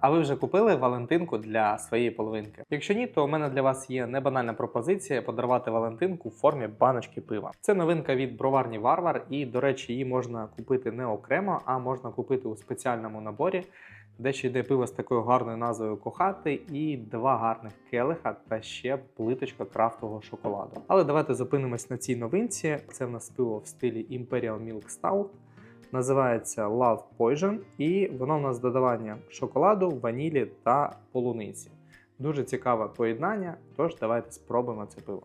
А ви вже купили Валентинку для своєї половинки? Якщо ні, то у мене для вас є небанальна пропозиція подарувати Валентинку в формі баночки пива. Це новинка від броварні Варвар, і, до речі, її можна купити не окремо, а можна купити у спеціальному наборі, де ще йде пиво з такою гарною назвою Кохати і два гарних келиха та ще плиточка крафтового шоколаду. Але давайте зупинимось на цій новинці. Це в нас пиво в стилі Imperial Milk Stout. Називається Love Poison, і воно в нас додавання шоколаду, ванілі та полуниці. Дуже цікаве поєднання, тож давайте спробуємо це пиво.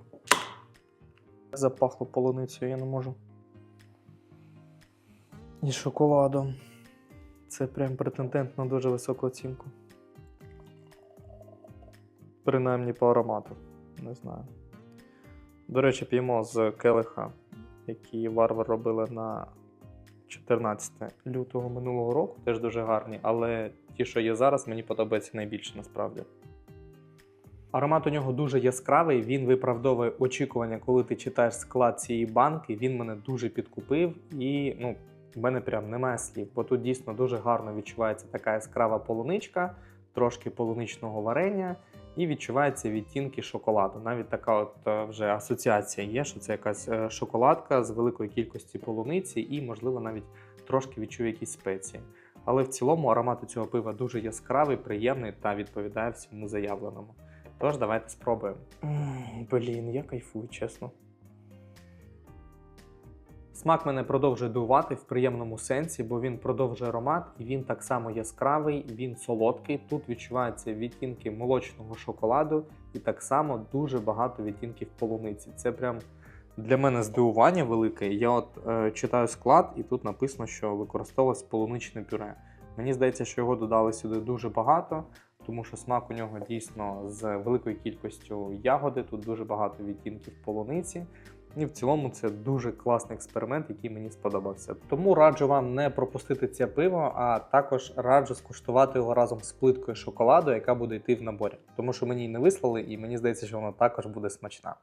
Запахло полуницею, я не можу. І шоколадом. Це прям претендент на дуже високу оцінку. Принаймні по аромату. Не знаю. До речі, п'ємо з келиха, який варвар робили на 14 лютого минулого року. Теж дуже гарні, але ті, що є зараз, мені подобається найбільше насправді. Аромат у нього дуже яскравий, він виправдовує очікування, коли ти читаєш склад цієї банки. Він мене дуже підкупив і ну, в мене прям немає слів, бо тут дійсно дуже гарно відчувається така яскрава полуничка, трошки полуничного варення, і відчуваються відтінки шоколаду. Навіть така от е, вже асоціація є, що це якась е, шоколадка з великої кількості полуниці, і, можливо, навіть трошки відчую якісь спеції. Але в цілому аромат у цього пива дуже яскравий, приємний та відповідає всьому заявленому. Тож давайте спробуємо. Блін, я кайфую, чесно. Смак мене продовжує дивувати в приємному сенсі, бо він продовжує аромат, і він так само яскравий, він солодкий. Тут відчуваються відтінки молочного шоколаду, і так само дуже багато відтінків полуниці. Це прям для мене здивування велике. Я от е, читаю склад, і тут написано, що використовувалось полуничне пюре. Мені здається, що його додали сюди дуже багато, тому що смак у нього дійсно з великою кількістю ягоди. Тут дуже багато відтінків полуниці. І в цілому це дуже класний експеримент, який мені сподобався. Тому раджу вам не пропустити це пиво, а також раджу скуштувати його разом з плиткою шоколаду, яка буде йти в наборі. Тому що мені не вислали, і мені здається, що вона також буде смачна.